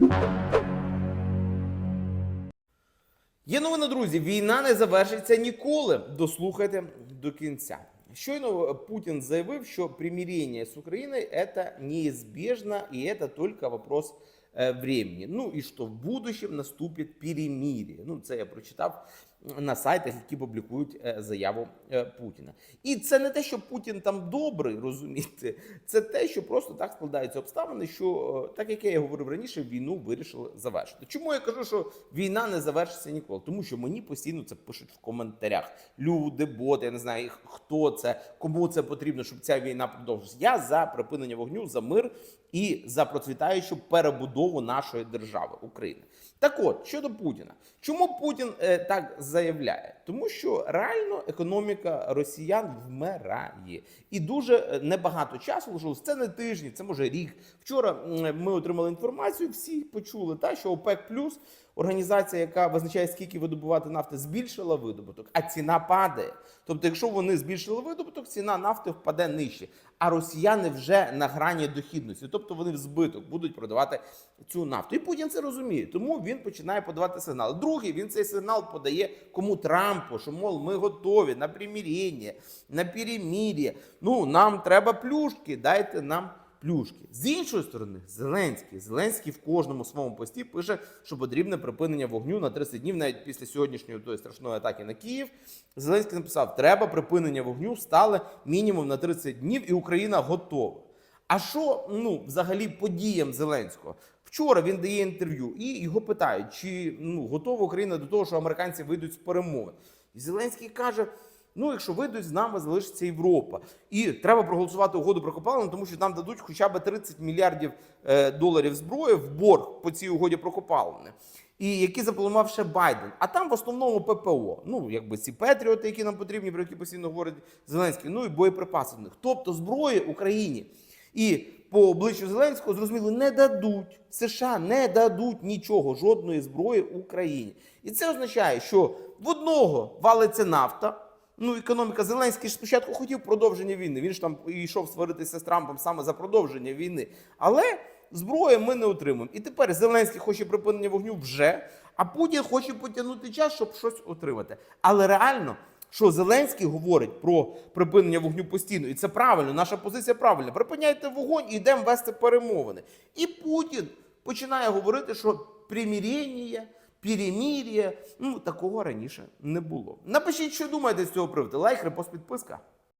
Є новина, друзі. Війна не завершиться ніколи. Дослухайте до кінця. Щойно Путін заявив, що примирення з Україною це неизбежно і це тільки вопрос е, времени. Ну і що в будущем наступить перемір'я. Ну, це я прочитав на сайтах, які публікують е, заяву е, Путіна. І це не те, що Путін там добрий, розумієте, це те, що просто так складаються обставини, що е, так як я говорив раніше, війну вирішили завершити. Чому я кажу, що війна не завершиться ніколи? Тому що мені постійно це пишуть в коментарях. Люди, боти, я не знаю, хто це, кому це потрібно, щоб ця війна продовжилася. Я за припинення вогню, за мир і за процвітаючу перебудову нашої держави України. Так от щодо Путіна, чому Путін е, так заявляє? Тому що реально економіка росіян вмирає, і дуже е, небагато часу лишилось. Це не тижні, це може рік. Вчора ми отримали інформацію, всі почули, та що ОПЕК плюс організація, яка визначає, скільки видобувати нафти, збільшила видобуток, а ціна падає. Тобто, якщо вони збільшили видобуток, ціна нафти впаде нижче. А росіяни вже на грані дохідності, тобто вони в збиток будуть продавати цю нафту. І Путін це розуміє, тому він починає подавати сигнал. Другий він цей сигнал подає кому Трампу, що мов ми готові на примирення, на перемир'я. Ну нам треба плюшки, дайте нам. Плюшки з іншої сторони, Зеленський. Зеленський в кожному своєму пості пише, що потрібне припинення вогню на 30 днів, навіть після сьогоднішньої тої страшної атаки на Київ. Зеленський написав: треба припинення вогню стали мінімум на 30 днів, і Україна готова. А що ну взагалі подіям Зеленського? Вчора він дає інтерв'ю і його питають, чи ну готова Україна до того, що американці вийдуть з перемовин. І Зеленський каже. Ну, якщо вийдуть, з нами залишиться Європа. І треба проголосувати угоду про копалину, тому що нам дадуть хоча б 30 мільярдів е, доларів зброї в борг по цій угоді про копалини. І які запланував ще Байден. А там в основному ППО. Ну, якби ці Петріоти, які нам потрібні, про які постійно говорить Зеленський, ну і боєприпаси в них. Тобто зброї Україні. І по обличчю Зеленського зрозуміло, не дадуть США, не дадуть нічого, жодної зброї Україні. І це означає, що в одного валиться нафта. Ну, економіка Зеленський ж спочатку хотів продовження війни. Він ж там йшов сваритися з Трампом саме за продовження війни. Але зброї ми не отримуємо. І тепер Зеленський хоче припинення вогню вже, а Путін хоче потягнути час, щоб щось отримати. Але реально, що Зеленський говорить про припинення вогню постійно, і це правильно, наша позиція правильна. Припиняйте вогонь і йдемо вести перемовини. І Путін починає говорити, що примирення. Перемір'я, ну такого раніше не було. Напишіть, що думаєте з цього приводу. Лайк, репост, підписка.